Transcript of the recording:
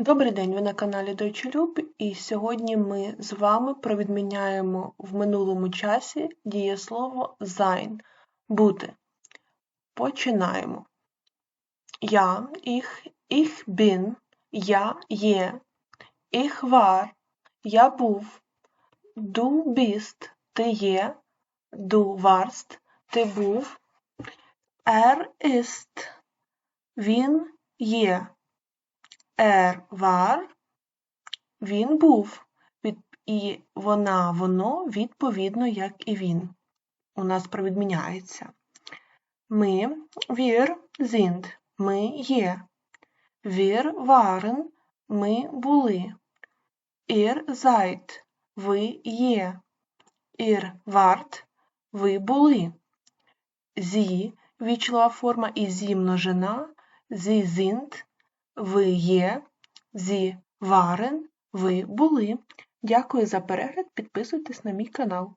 Добрий день, ви на каналі Deutsche Loop, і сьогодні ми з вами провідміняємо в минулому часі дієслово sein – бути. Починаємо. Я, ich, ich bin, я є, ich war, я був, du bist, ти є, du warst, ти був, er ist, він є. Er war, він був, і вона, воно відповідно, як і він. У нас провідміняється. Ми, wir sind, ми є. Wir waren, ми були. Ihr seid, ви є. Ihr wart, ви були. Sie, вічлова форма і зі множина. Sie sind, ви є, зі варен, ви були. Дякую за перегляд, підписуйтесь на мій канал.